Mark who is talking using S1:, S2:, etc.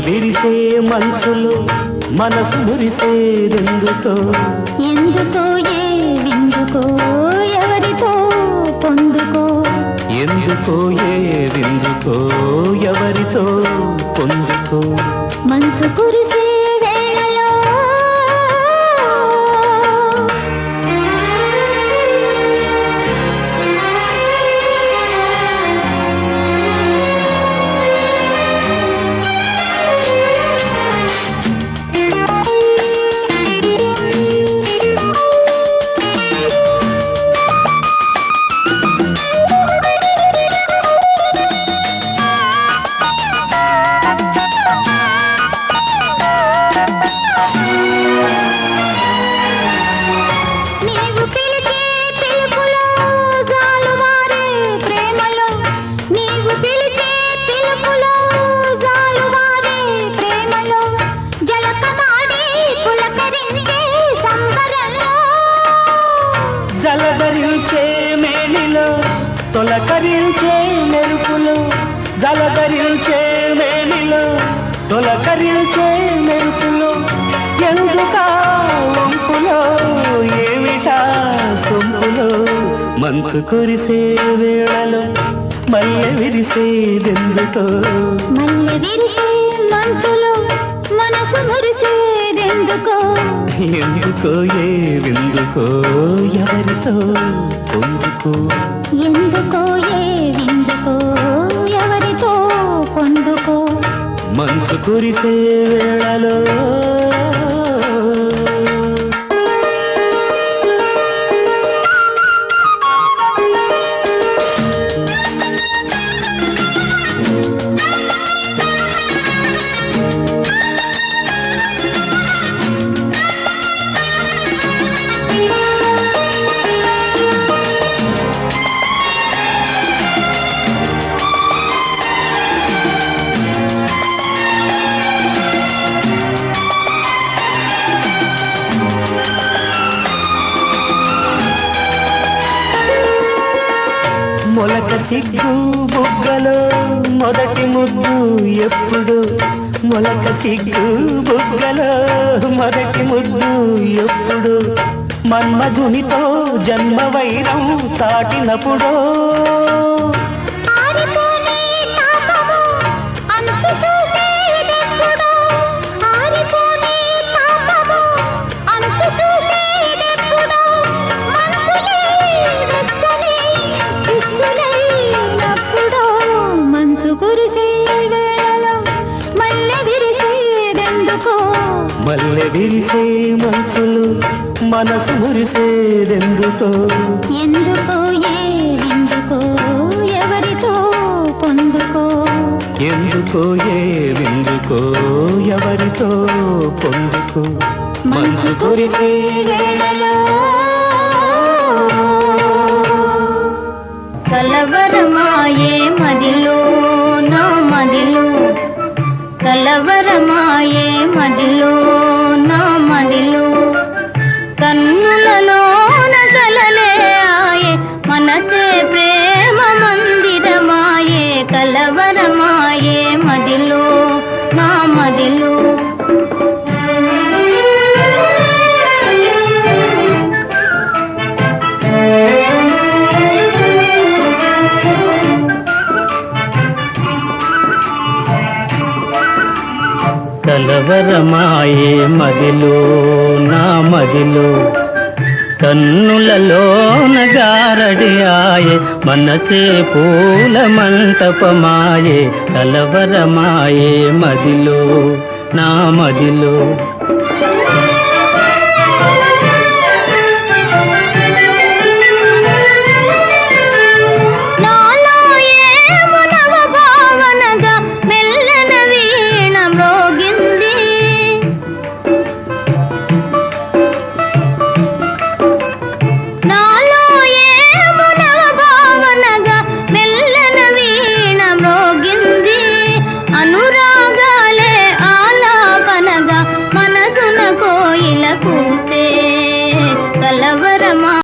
S1: విరిసే మనసులో మనసు మురిసేదెందుకో
S2: ఎందుకో ఏ విందుకో ఎవరితో పొందుకో?
S1: ఎందుకో ఏదెందుకో ఎవరితో పొందుకో?
S2: మంచు కురిసే వేళలో
S1: జలధరించే మేనిలో తొలకరించే మెరుపులు జలధరించే మేనిలో తొలకరించే మెరుపులు ఎందుకా వంపులో ఏమిటా సొంపులో? మంచు కురిసే వేళలో మల్లె విరిసేదెందుకో
S2: మల్లె విరిసే మంచులో మనసు మురిసే
S1: ఎందుకో? ఏదెందుకో ఎవరితో పొందుకో?
S2: ఎందుకో ఏ విందుకో ఎవరితో పొందుకో?
S1: మంచు కురిసే వేళలో సిగ్గు బుగ్గలో మొదటి ముద్దు ఎప్పుడు? మొలక సిగ్గు బుగ్గలో మొదటి ముద్దు ఎప్పుడు? మన్మధునితో జన్మ వైరం చాటినప్పుడో
S2: విరిసేదెందుకో
S1: మల్లె విరిసే మంచులు మనసు మురిసేదెందుకో?
S2: ఎందుకో ఏ విందుకో ఎవరితో పొందుకో?
S1: ఎందుకో ఏదెందుకో ఎవరితో పొందుకో? మంచు కురిసే వేళలో.
S2: కలవరమాయే మదిలో నా మదిలో కలవరమాయే మదిలో నా మదిలో. కన్నులలో నగలలే ఆయే మనసే ప్రేమ మందిరమాయే. కలవరమాయే మదిలో నా మదిలో.
S1: కలవరమాయే మదిలో నా మదిలో. కన్నులలోన గారడి ఆయే మనసే పూల మంటపమాయే కలవరమాయే మదిలో నా మదిలో.